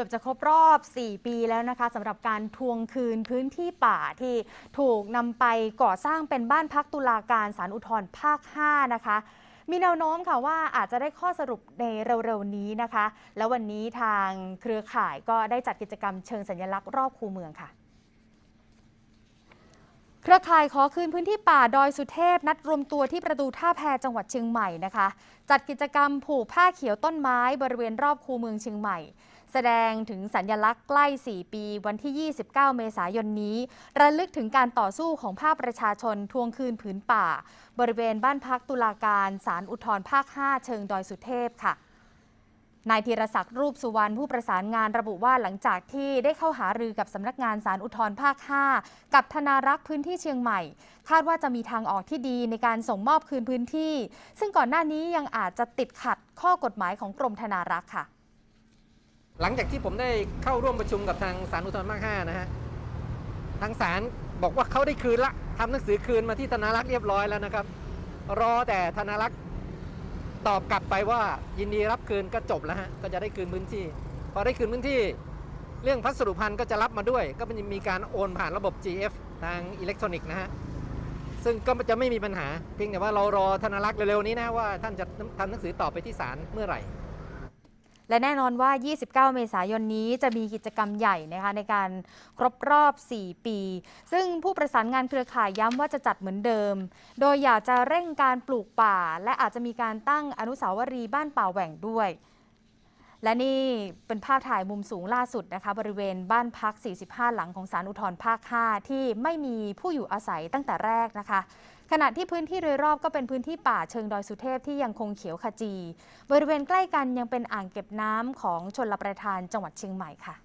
กือบจะครบรอบ 4 ปีแล้วนะคะสำหรับการทวงคืนพื้นที่ป่าที่ถูกนำไปก่อสร้างเป็นบ้านพักตุลาการสารอุทธรภาค 5 นะคะมีแนวโน้มค่ะว่าอาจจะได้ข้อสรุปในเร็วๆนี้นะคะ แล้ววันนี้ทางเครือข่ายก็ได้จัดกิจกรรมเชิงสัญลักษณ์รอบคูเมืองค่ะ เครือข่ายขอคืนพื้นที่ป่าดอยสุเทพ นัดรวมตัวที่ประตูท่าแพจังหวัดเชียงใหม่นะคะ จัดกิจกรรมผูกผ้าเขียวต้นไม้ บริเวณรอบคูเมืองเชียงใหม่ แสดงถึงสัญญลักษณ์ใกล้ 4 ปีวันที่ 29 เมษายนนี้ ระลึกถึงการต่อสู้ของภาคประชาชนทวงคืนผืนป่า บริเวณบ้านพักตุลาการศาลอุทธรภาค 5 เชิงดอยสุเทพค่ะ นายธีรศักดิ์รูปสุวรรณผู้ประสานงานระบุว่าหลังจากที่ได้เข้าหารือกับสำนักงานสารอุทธรภาค 5 กับธนารักษ์พื้นที่เชียงใหม่ คาดว่าจะมีทางออกที่ดีในการส่งมอบคืนพื้นที่ ซึ่งก่อนหน้านี้ยังอาจจะติดขัดข้อกฎหมายของกรมธนารักษ์ค่ะ หลังจากที่ผมได้เข้าร่วมประชุมกับทางศาลอุทธรภาค 5 นะฮะทางศาลบอกว่าเขาได้คืนละทำหนังสือคืนมาที่ธนารักษ์เรียบร้อยแล้วนะครับ รอแต่ธนารักษ์ ตอบกลับไปว่ายินดีรับคืนก็จบแล้วฮะก็จะได้คืนพื้นที่ พอได้คืนพื้นที่ เรื่องพัสดุพันธ์ก็จะรับมาด้วย ก็มันจะมีการโอนผ่านระบบ GF ทางอิเล็กทรอนิกส์นะฮะซึ่งก็จะไม่มีปัญหาเพียงแต่ว่าเรารอธนารักษ์เร็วๆนี้นะว่าท่านจะทำหนังสือตอบไปที่ศาลเมื่อไหร่ และแน่นอนว่า 29 เมษายนนี้จะมีกิจกรรมใหญ่นะคะในการครบรอบ 4 ปี ซึ่งผู้ประสานงานเครือข่ายย้ำว่าจะจัดเหมือนเดิม โดยอยากจะเร่งการปลูกป่า และอาจจะมีการตั้งอนุสาวรีย์บ้านป่าแหว่งด้วย และนี่เป็นภาพถ่ายมุมสูงล่าสุดนะคะ บริเวณบ้านพัก 45 หลังของศาลอุทธรภาค 5 ที่ไม่มีผู้อยู่อาศัยตั้งแต่แรกนะคะ ขณะที่พื้นที่โดยรอบก็เป็นพื้นที่ป่าเชิงดอยสุเทพที่ยังคงเขียวขจี บริเวณใกล้กันยังเป็นอ่างเก็บน้ำของชนลประทานจังหวัดเชียงใหม่ค่ะ